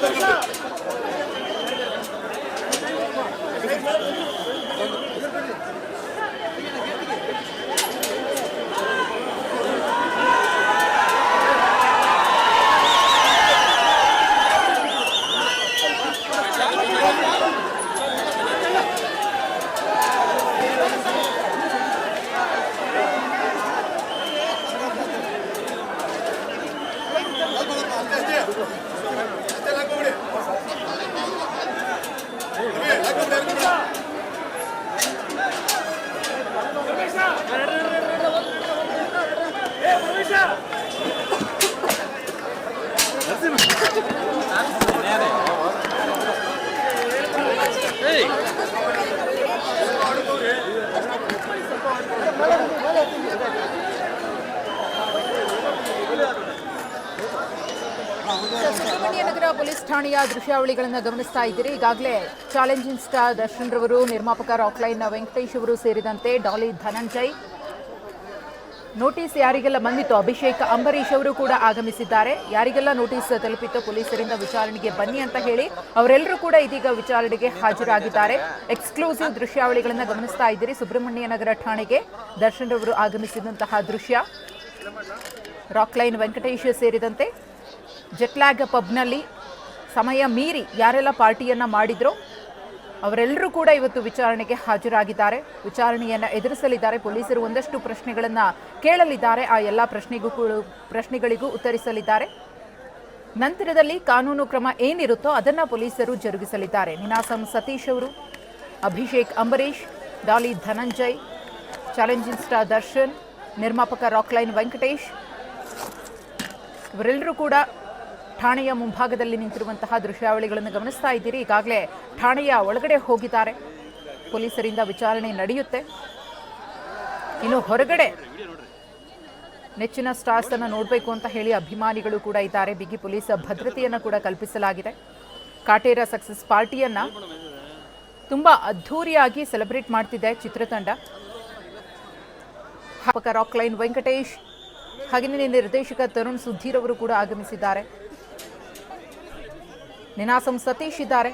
감사합니다. Subrahmanya police ಠಾಣೆಯ ದೃಶ್ಯಾವಳಿಗಳನ್ನು ಗಮನಿಸ್ತಾ ಇದ್ದೀರಿ. ಈಗಾಗಲೇ ಚಾಲೆಂಜಿಂಗ್ ಸ್ಟಾರ್ ದರ್ಶನ್ ರವರು, ನಿರ್ಮಾಪಕ ರಾಕ್ಲೈನ್ ವೆಂಕಟೇಶ್ ಅವರು ಸೇರಿದಂತೆ ಡಾಲಿ ಧನಂಜಯ್. ನೋಟಿಸ್ ಯಾರಿಗೆಲ್ಲ ಬಂದಿತ್ತು? ಅಭಿಷೇಕ್ ಅಂಬರೀಶ್ ಅವರು ಕೂಡ ಆಗಮಿಸಿದ್ದಾರೆ. ಯಾರಿಗೆಲ್ಲ ನೋಟಿಸ್ ತಲುಪಿತ್ತು? ಪೊಲೀಸರಿಂದ ವಿಚಾರಣೆಗೆ ಬನ್ನಿ ಅಂತ ಹೇಳಿ ಅವರೆಲ್ಲರೂ ಕೂಡ ಇದೀಗ ವಿಚಾರಣೆಗೆ ಹಾಜರಾಗಿದ್ದಾರೆ. ಎಕ್ಸ್ಕ್ಲೂಸಿವ್ ದೃಶ್ಯಾವಳಿಗಳನ್ನು ಗಮನಿಸ್ತಾ ಇದ್ದೀರಿ. ಸುಬ್ರಹ್ಮಣ್ಯ ನಗರ ಠಾಣೆಗೆ ದರ್ಶನ್ ರವರು ಆಗಮಿಸಿದಂತಹ ದೃಶ್ಯ. ರಾಕ್ಲೈನ್ ವೆಂಕಟೇಶ್ ಸೇರಿದಂತೆ ಜೆಟ್ಲ್ಯಾಗ್ ಪಬ್ನಲ್ಲಿ ಸಮಯ ಮೀರಿ ಯಾರೆಲ್ಲ ಪಾರ್ಟಿಯನ್ನ ಮಾಡಿದ್ರೋ ಅವರೆಲ್ಲರೂ ಕೂಡ ಇವತ್ತು ವಿಚಾರಣೆಗೆ ಹಾಜರಾಗಿದ್ದಾರೆ. ವಿಚಾರಣೆಯನ್ನ ಎದುರಿಸಲಿದ್ದಾರೆ. ಪೊಲೀಸರು ಒಂದಷ್ಟು ಪ್ರಶ್ನೆಗಳನ್ನು ಕೇಳಲಿದ್ದಾರೆ. ಆ ಎಲ್ಲ ಪ್ರಶ್ನೆಗೂ ಪ್ರಶ್ನೆಗಳಿಗೂ ಉತ್ತರಿಸಲಿದ್ದಾರೆ. ನಂತರದಲ್ಲಿ ಕಾನೂನು ಕ್ರಮ ಏನಿರುತ್ತೋ ಅದನ್ನ ಪೊಲೀಸರು ಜರುಗಿಸಲಿದ್ದಾರೆ. ನಿನಾಸಂ ಸತೀಶ್ ಅವರು, ಅಭಿಷೇಕ್ ಅಂಬರೀಶ್ ಡಾಲಿ ಧನಂಜಯ್, ಚಾಲೆಂಜಿಂಗ್ ಸ್ಟಾರ್ ದರ್ಶನ್, ನಿರ್ಮಾಪಕ ರಾಕ್ಲೈನ್ ವೆಂಕಟೇಶ್, ಇವರೆಲ್ಲರೂ ಕೂಡ ಠಾಣೆಯ ಮುಂಭಾಗದಲ್ಲಿ ನಿಂತಿರುವಂತಹ ದೃಶ್ಯಾವಳಿಗಳನ್ನು ಗಮನಿಸ್ತಾ ಇದ್ದೀರಿ. ಈಗಾಗಲೇ ಠಾಣೆಯ ಒಳಗಡೆ ಹೋಗಿದ್ದಾರೆ. ಪೊಲೀಸರಿಂದ ವಿಚಾರಣೆ ನಡೆಯುತ್ತೆ. ಇನ್ನು ಹೊರಗಡೆ ನೆಚ್ಚಿನ ಸ್ಟಾರ್ಸ್ ಅನ್ನು ನೋಡಬೇಕು ಅಂತ ಹೇಳಿ ಅಭಿಮಾನಿಗಳು ಕೂಡ ಇದ್ದಾರೆ. ಬಿಗಿ ಪೊಲೀಸ್ ಭದ್ರತೆಯನ್ನು ಕೂಡ ಕಲ್ಪಿಸಲಾಗಿದೆ. ಕಾಟೇರ ಸಕ್ಸಸ್ ಪಾರ್ಟಿಯನ್ನ ತುಂಬಾ ಅದ್ಧೂರಿಯಾಗಿ ಸೆಲೆಬ್ರೇಟ್ ಮಾಡ್ತಿದೆ ಚಿತ್ರತಂಡ. ರಾಕ್ ಲೈನ್ ವೆಂಕಟೇಶ್ ಹಾಗೆಯೇ ನಿರ್ದೇಶಕ ತರುಣ್ ಸುಧೀರ್ ಅವರು ಕೂಡ ಆಗಮಿಸಿದ್ದಾರೆ. ನಿನಾಸಂ ಸತೀಶ್ ಇದ್ದಾರೆ.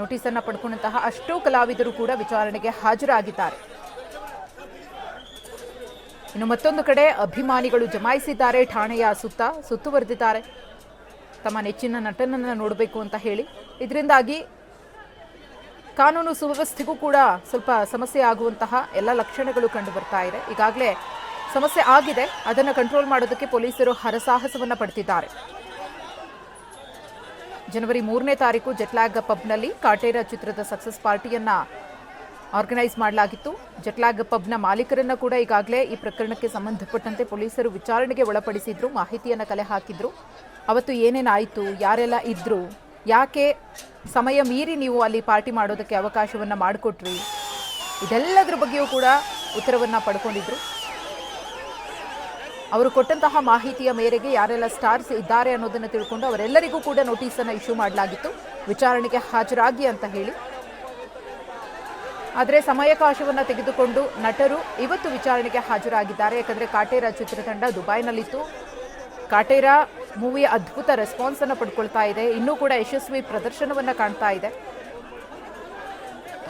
ನೋಟಿಸ್ ಅನ್ನ ಪಡ್ಕೊಂಡಂತಹ ಅಷ್ಟೂ ಕಲಾವಿದರು ಕೂಡ ವಿಚಾರಣೆಗೆ ಹಾಜರಾಗಿದ್ದಾರೆ. ಇನ್ನು ಮತ್ತೊಂದು ಕಡೆ ಅಭಿಮಾನಿಗಳು ಜಮಾಯಿಸಿದ್ದಾರೆ, ಠಾಣೆಯ ಸುತ್ತ ಸುತ್ತುವರೆದಿದ್ದಾರೆ. ತಮ್ಮ ನೆಚ್ಚಿನ ನಟನನ್ನ ನೋಡಬೇಕು ಅಂತ ಹೇಳಿ. ಇದರಿಂದಾಗಿ ಕಾನೂನು ಸುವ್ಯವಸ್ಥೆಗೂ ಕೂಡ ಸ್ವಲ್ಪ ಸಮಸ್ಯೆ ಆಗುವಂತಹ ಎಲ್ಲ ಲಕ್ಷಣಗಳು ಕಂಡು ಬರ್ತಾ ಇದೆ. ಈಗಾಗಲೇ ಸಮಸ್ಯೆ ಆಗಿದೆ. ಅದನ್ನು ಕಂಟ್ರೋಲ್ ಮಾಡೋದಕ್ಕೆ ಪೊಲೀಸರು ಹರಸಾಹಸವನ್ನು ಪಡ್ತಿದ್ದಾರೆ. ಜನವರಿ ಮೂರನೇ ತಾರೀಕು ಜೆಟ್ಲ್ಯಾಗ್ ಪಬ್ನಲ್ಲಿ ಕಾಟೇರ ಚಿತ್ರದ ಸಕ್ಸಸ್ ಪಾರ್ಟಿಯನ್ನ ಆರ್ಗನೈಸ್ ಮಾಡಲಾಗಿತ್ತು. ಜೆಟ್ಲ್ಯಾಗ್ ಪಬ್ನ ಮಾಲೀಕರನ್ನ ಕೂಡ ಈಗಾಗಲೇ ಈ ಪ್ರಕರಣಕ್ಕೆ ಸಂಬಂಧಪಟ್ಟಂತೆ ಪೊಲೀಸರು ವಿಚಾರಣೆಗೆ ಒಳಪಡಿಸಿದ್ರು, ಮಾಹಿತಿಯನ್ನ ಕಲೆ ಹಾಕಿದ್ರು. ಅವತ್ತು ಏನೇನಾಯಿತು ಯಾರೆಲ್ಲ ಇದ್ರು, ಯಾಕೆ ಸಮಯ ಮೀರಿ ನೀವು ಅಲ್ಲಿ ಪಾರ್ಟಿ ಮಾಡೋದಕ್ಕೆ ಅವಕಾಶವನ್ನ ಮಾಡಿಕೊಟ್ರಿ, ಇದೆಲ್ಲದರ ಬಗ್ಗೆಯೂ ಕೂಡ ಉತ್ತರವನ್ನ ಪಡ್ಕೊಂಡಿದ್ರು. ಅವರು ಕೊಟ್ಟಂತಹ ಮಾಹಿತಿಯ ಮೇರೆಗೆ ಯಾರೆಲ್ಲ ಸ್ಟಾರ್ಸ್ ಇದ್ದಾರೆ ಅನ್ನೋದನ್ನು ತಿಳ್ಕೊಂಡು ಅವರೆಲ್ಲರಿಗೂ ಕೂಡ ನೋಟಿಸ್ ಅನ್ನ ಇಶ್ಯೂ ಮಾಡಲಾಗಿತ್ತು. ವಿಚಾರಣೆಗೆ ಹಾಜರಾಗಿ ಅಂತ ಹೇಳಿ. ಆದರೆ ಸಮಯಾವಕಾಶವನ್ನು ತೆಗೆದುಕೊಂಡು ನಟರು ಇವತ್ತು ವಿಚಾರಣೆಗೆ ಹಾಜರಾಗಿದ್ದಾರೆ. ಯಾಕಂದರೆ ಕಾಟೇರ ಚಿತ್ರತಂಡ ದುಬೈನಲ್ಲಿತ್ತು. ಕಾಟೇರ ಮೂವಿಯ ಅದ್ಭುತ ರೆಸ್ಪಾನ್ಸ್ ಅನ್ನು ಪಡ್ಕೊಳ್ತಾ ಇದೆ. ಇನ್ನೂ ಕೂಡ ಯಶಸ್ವಿ ಪ್ರದರ್ಶನವನ್ನ ಕಾಣ್ತಾ ಇದೆ.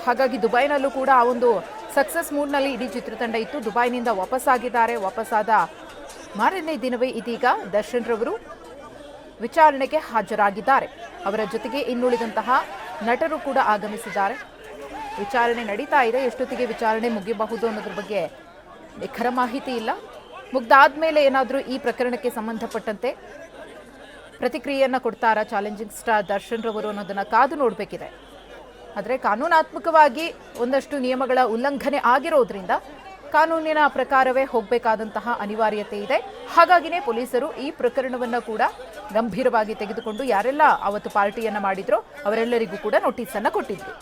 ಹಾಗಾಗಿ ದುಬೈನಲ್ಲೂ ಕೂಡ ಆ ಒಂದು ಸಕ್ಸಸ್ ಮೂಡ್ನಲ್ಲಿ ಇಡೀ ಚಿತ್ರತಂಡ ಇತ್ತು. ದುಬೈನಿಂದ ವಾಪಸ್ಸಾಗಿದ್ದಾರೆ. ವಾಪಸ್ಸಾದ ಮಾರನೇ ದಿನವೇ ಇದೀಗ ದರ್ಶನ್ ರವರು ವಿಚಾರಣೆಗೆ ಹಾಜರಾಗಿದ್ದಾರೆ. ಅವರ ಜೊತೆಗೆ ಇನ್ನುಳಿದಂತಹ ನಟರು ಕೂಡ ಆಗಮಿಸಿದ್ದಾರೆ. ವಿಚಾರಣೆ ನಡೀತಾ ಇದೆ. ಎಷ್ಟೊತ್ತಿಗೆ ವಿಚಾರಣೆ ಮುಗಿಯಬಹುದು ಅನ್ನೋದ್ರ ಬಗ್ಗೆ ನಿಖರ ಮಾಹಿತಿ ಇಲ್ಲ. ಮುಗ್ದಾದ್ಮೇಲೆ ಏನಾದರೂ ಈ ಪ್ರಕರಣಕ್ಕೆ ಸಂಬಂಧಪಟ್ಟಂತೆ ಪ್ರತಿಕ್ರಿಯೆಯನ್ನು ಕೊಡ್ತಾರಾ ಚಾಲೆಂಜಿಂಗ್ ಸ್ಟಾರ್ ದರ್ಶನ್ ರವರು ಅನ್ನೋದನ್ನ ಕಾದು ನೋಡಬೇಕಿದೆ. ಆದರೆ ಕಾನೂನಾತ್ಮಕವಾಗಿ ಒಂದಷ್ಟು ನಿಯಮಗಳ ಉಲ್ಲಂಘನೆ ಆಗಿರೋದ್ರಿಂದ ಕಾನೂನಿನ ಪ್ರಕಾರವೇ ಹೋಗಬೇಕಾದಂತಹ ಅನಿವಾರ್ಯತೆ ಇದೆ. ಹಾಗಾಗಿನೇ ಪೊಲೀಸರು ಈ ಪ್ರಕರಣವನ್ನು ಕೂಡ ಗಂಭೀರವಾಗಿ ತೆಗೆದುಕೊಂಡು ಯಾರೆಲ್ಲ ಅವತ್ತು ಪಾರ್ಟಿಯನ್ನು ಮಾಡಿದ್ರೋ ಅವರೆಲ್ಲರಿಗೂ ಕೂಡ ನೋಟಿಸ್ ಅನ್ನು ಕೊಟ್ಟಿದ್ರು.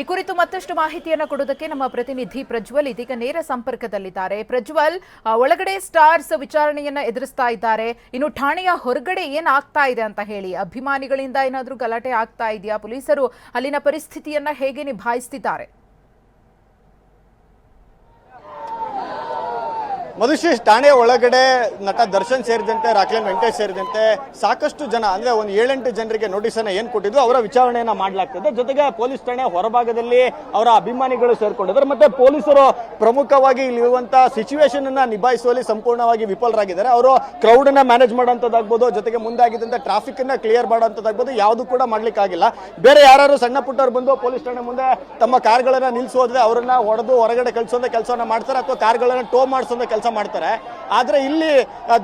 ಈ ಕುರಿತು ಮತ್ತಷ್ಟು ಮಾಹಿತಿಯನ್ನು ಕೊಡೋದಕ್ಕೆ ನಮ್ಮ ಪ್ರತಿನಿಧಿ ಪ್ರಜ್ವಲ್ ಇದೀಗ ನೇರ ಸಂಪರ್ಕದಲ್ಲಿದ್ದಾರೆ. ಪ್ರಜ್ವಲ್ ಒಳಗಡೆ ಸ್ಟಾರ್ಸ್ ವಿಚಾರಣೆಯನ್ನ ಎದುರಿಸ್ತಾ ಇದ್ದಾರೆ. ಇನ್ನು ಠಾಣೆಯ ಹೊರಗಡೆ ಏನಾಗ್ತಾ ಇದೆ ಅಂತ ಹೇಳಿ, ಅಭಿಮಾನಿಗಳಿಂದ ಏನಾದರೂ ಗಲಾಟೆ ಆಗ್ತಾ ಇದೆಯಾ? ಪೊಲೀಸರು ಅಲ್ಲಿನ ಪರಿಸ್ಥಿತಿಯನ್ನ ಹೇಗೆ ನಿಭಾಯಿಸ್ತಿದ್ದಾರೆ? ಮಧುಶೇಷ್ ಠಾಣೆ ಒಳಗಡೆ ನಟ ದರ್ಶನ್ ಸೇರಿದಂತೆ, ರಾಕ್ಲೈನ್ ವೆಂಕಟೇಶ್ ಸೇರಿದಂತೆ ಸಾಕಷ್ಟು ಜನ, ಅಂದ್ರೆ ಒಂದು ಏಳೆಂಟು ಜನರಿಗೆ ನೋಟಿಸ್ ಅನ್ನ ಏನ್ ಕೊಟ್ಟಿದ್ರು ಅವರ ವಿಚಾರಣೆಯನ್ನ ಮಾಡಲಾಗ್ತದೆ. ಜೊತೆಗೆ ಪೊಲೀಸ್ ಠಾಣೆ ಹೊರಭಾಗದಲ್ಲಿ ಅವರ ಅಭಿಮಾನಿಗಳು ಸೇರ್ಕೊಂಡಿದ್ದಾರೆ. ಮತ್ತೆ ಪೊಲೀಸರು ಪ್ರಮುಖವಾಗಿ ಇಲ್ಲಿರುವಂತಹ ಸಿಚುವೇಶನ್ ಅನ್ನ ನಿಭಾಯಿಸುವಲ್ಲಿ ಸಂಪೂರ್ಣವಾಗಿ ವಿಫಲರಾಗಿದ್ದಾರೆ. ಅವರು ಕ್ರೌಡ್ ಅನ್ನ ಮ್ಯಾನೇಜ್ ಮಾಡೋಂಥದ್ದಾಗ್ಬೋದು ಜೊತೆಗೆ ಮುಂದಾಗಿದ್ದಂತ ಟ್ರಾಫಿಕ್ ಅನ್ನ ಕ್ಲಿಯರ್ ಮಾಡೋಂಥದ್ದಾಗ್ಬೋದು ಯಾವುದು ಕೂಡ ಮಾಡ್ಲಿಕ್ಕಾಗಿಲ್ಲ. ಬೇರೆ ಯಾರು ಸಣ್ಣ ಪುಟ್ಟವ್ರು ಬಂದು ಪೊಲೀಸ್ ಠಾಣೆ ಮುಂದೆ ತಮ್ಮ ಕಾರ್ಗಳನ್ನ ನಿಲ್ಸೋದ್ರೆ, ಅವರನ್ನ ಹೊಡೆದು ಹೊರಗಡೆ ಕಳಿಸುವಂತ ಕೆಲಸವನ್ನ ಮಾಡ್ತಾರೆ, ಅಥವಾ ಕಾರ್ಗಳನ್ನ ಟೋ ಮಾಡಿಸೋಂತ ಕೆಲಸ ಮಾಡ್ತಾರೆ. ಆದ್ರೆ ಇಲ್ಲಿ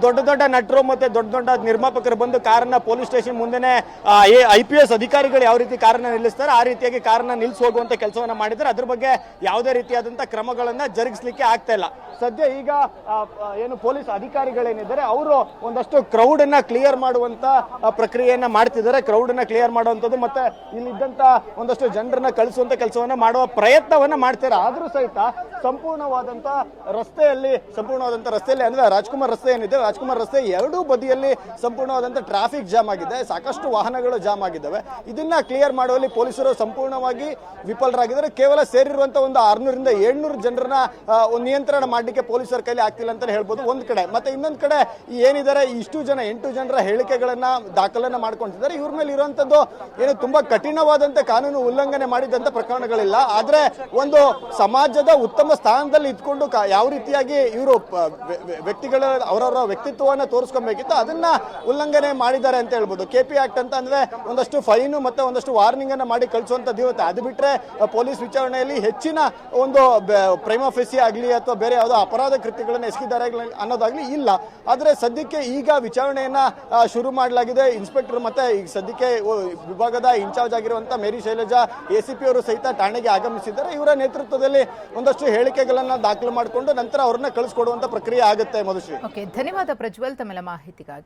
ದೊಡ್ಡ ದೊಡ್ಡ ನಟರು ಮತ್ತೆ ದೊಡ್ಡ ದೊಡ್ಡ ನಿರ್ಮಾಪಕರು ಬಂದು ಕಾರನ್ನ ಪೊಲೀಸ್ ಸ್ಟೇಷನ್ ಮುಂದೆನೇ ಐ ಪಿ ಎಸ್ ಅಧಿಕಾರಿಗಳು ಯಾವ ರೀತಿ ಕಾರನ್ನ ನಿಲ್ಲಿಸ್ತಾರೆ, ಆ ರೀತಿಯಾಗಿ ಕಾರನ್ನ ನಿಲ್ಲಿಸಿ ಹೋಗುವಂತ ಕೆಲಸವನ್ನ ಮಾಡಿದ್ದಾರೆ. ಅದ್ರ ಬಗ್ಗೆ ಯಾವುದೇ ರೀತಿಯಾದಂಥ ಕ್ರಮಗಳನ್ನ ಜರುಗಿಸ್ಲಿಕ್ಕೆ ಆಗ್ತಾ ಇಲ್ಲ. ಸದ್ಯ ಈಗ ಏನು ಪೊಲೀಸ್ ಅಧಿಕಾರಿಗಳೇನಿದ್ದಾರೆ, ಅವರು ಒಂದಷ್ಟು ಕ್ರೌಡ್ ಅನ್ನ ಕ್ಲಿಯರ್ ಮಾಡುವಂತ ಪ್ರಕ್ರಿಯೆಯನ್ನು ಮಾಡ್ತಿದ್ದಾರೆ. ಕ್ರೌಡ್ ಅನ್ನ ಕ್ಲಿಯರ್ ಮಾಡುವಂತದ್ದು ಮತ್ತೆ ಇಲ್ಲಿದ್ದಂಥ ಒಂದಷ್ಟು ಜನರನ್ನ ಕಳಿಸುವಂತ ಕೆಲಸವನ್ನ ಮಾಡುವ ಪ್ರಯತ್ನವನ್ನ ಮಾಡ್ತಾರೆ. ಆದ್ರೂ ಸಹಿತ ಸಂಪೂರ್ಣವಾದಂತ ರಸ್ತೆಯಲ್ಲಿ ಸಂಪೂರ್ಣವಾದಂತ ರಸ್ತೆಯಲ್ಲಿ, ಅಂದ್ರೆ ರಾಜ್ಕುಮಾರ್ ರಸ್ತೆ ಏನಿದೆ, ರಾಜ್ಕುಮಾರ್ ರಸ್ತೆ ಎರಡೂ ಬದಿಯಲ್ಲಿ ಸಂಪೂರ್ಣವಾದಂತ ಟ್ರಾಫಿಕ್ ಜಾಮ್ ಆಗಿದೆ, ಸಾಕಷ್ಟು ವಾಹನಗಳು ಜಾಮ್ ಆಗಿದ್ದಾವೆ. ಇದನ್ನ ಕ್ಲಿಯರ್ ಮಾಡುವಲ್ಲಿ ಪೊಲೀಸರು ಸಂಪೂರ್ಣವಾಗಿ ವಿಫಲರಾಗಿದ್ದಾರೆ. ಕೇವಲ ಸೇರಿರುವಂತ ಒಂದು ಆರ್ನೂರಿಂದ ಏಳ್ನೂರು ಜನರನ್ನ ನಿಯಂತ್ರಣ ಮಾಡಲಿಕ್ಕೆ ಪೊಲೀಸರ ಕೈಲಿ ಆಗ್ತಿಲ್ಲ ಅಂತ ಹೇಳ್ಬೋದು. ಒಂದ್ ಕಡೆ, ಮತ್ತೆ ಇನ್ನೊಂದ್ ಕಡೆ ಏನಿದ್ದಾರೆ, ಇಷ್ಟು ಜನ, ಎಂಟು ಜನರ ಹೇಳಿಕೆಗಳನ್ನ, ದಾಖಲನ್ನ ಮಾಡ್ಕೊಂಡಿದ್ದಾರೆ. ಇವ್ರ ಮೇಲೆ ಇರುವಂತದ್ದು ಏನು ತುಂಬಾ ಕಠಿಣವಾದಂತ ಕಾನೂನು ಉಲ್ಲಂಘನೆ ಮಾಡಿದಂತ ಪ್ರಕರಣಗಳಿಲ್ಲ. ಆದ್ರೆ ಒಂದು ಸಮಾಜದ ಉತ್ತಮ ಸ್ಥಾನದಲ್ಲಿ ಇದ್ಕೊಂಡು ಯಾವ ರೀತಿಯಾಗಿ ಇವರು ವ್ಯಕ್ತಿಗಳ, ಅವರವರ ವ್ಯಕ್ತಿತ್ವವನ್ನು ತೋರಿಸ್ಕೊಬೇಕಿತ್ತು ಅದನ್ನ ಉಲ್ಲಂಘನೆ ಮಾಡಿದ್ದಾರೆ ಅಂತ ಹೇಳ್ಬೋದು. ಕೆ ಪಿ ಆಕ್ಟ್ ಅಂತ ಅಂದ್ರೆ ಒಂದಷ್ಟು ಫೈನು ಮತ್ತೆ ಒಂದಷ್ಟು ವಾರ್ನಿಂಗ್ ಅನ್ನ ಮಾಡಿ ಕಳಿಸುವಂತದ್ದು ಇರುತ್ತೆ. ಅದು ಬಿಟ್ರೆ ಪೊಲೀಸ್ ವಿಚಾರಣೆಯಲ್ಲಿ ಹೆಚ್ಚಿನ ಒಂದು ಪ್ರೈಮಾಫೆಸಿ ಆಗಲಿ ಅಥವಾ ಬೇರೆ ಯಾವುದೋ ಅಪರಾಧ ಕೃತ್ಯಗಳನ್ನು ಎಸಗಿದ್ದಾರೆ ಅನ್ನೋದಾಗ್ಲಿ ಇಲ್ಲ. ಆದ್ರೆ ಸದ್ಯಕ್ಕೆ ಈಗ ವಿಚಾರಣೆಯನ್ನ ಶುರು ಮಾಡಲಾಗಿದೆ. ಇನ್ಸ್ಪೆಕ್ಟರ್ ಮತ್ತೆ ಈಗ ಸದ್ಯಕ್ಕೆ ವಿಭಾಗದ ಇನ್ಚಾರ್ಜ್ ಆಗಿರುವಂತ ಮೇರಿ ಶೈಲಜಾ ಎಸಿಪಿ ಅವರು ಸಹಿತ ಠಾಣೆಗೆ ಆಗಮಿಸಿದ್ದಾರೆ. ಇವರ ನೇತೃತ್ವದಲ್ಲಿ ಒಂದಷ್ಟು ಹೇಳಿಕೆಗಳನ್ನ ದಾಖಲು ಮಾಡಿಕೊಂಡು ನಂತರ ಅವ್ರನ್ನ ಕಳಿಸ್ಕೊಡುವಂತ ಪ್ರಕ್ರಿಯೆ ಆಗುತ್ತೆ ಮಧುಶ್ರೀ. ಓಕೆ ಧನ್ಯವಾದ ಪ್ರಜ್ವಲ್ ತಮ್ಮೆಲ್ಲ ಮಾಹಿತಿಗಾಗಿ.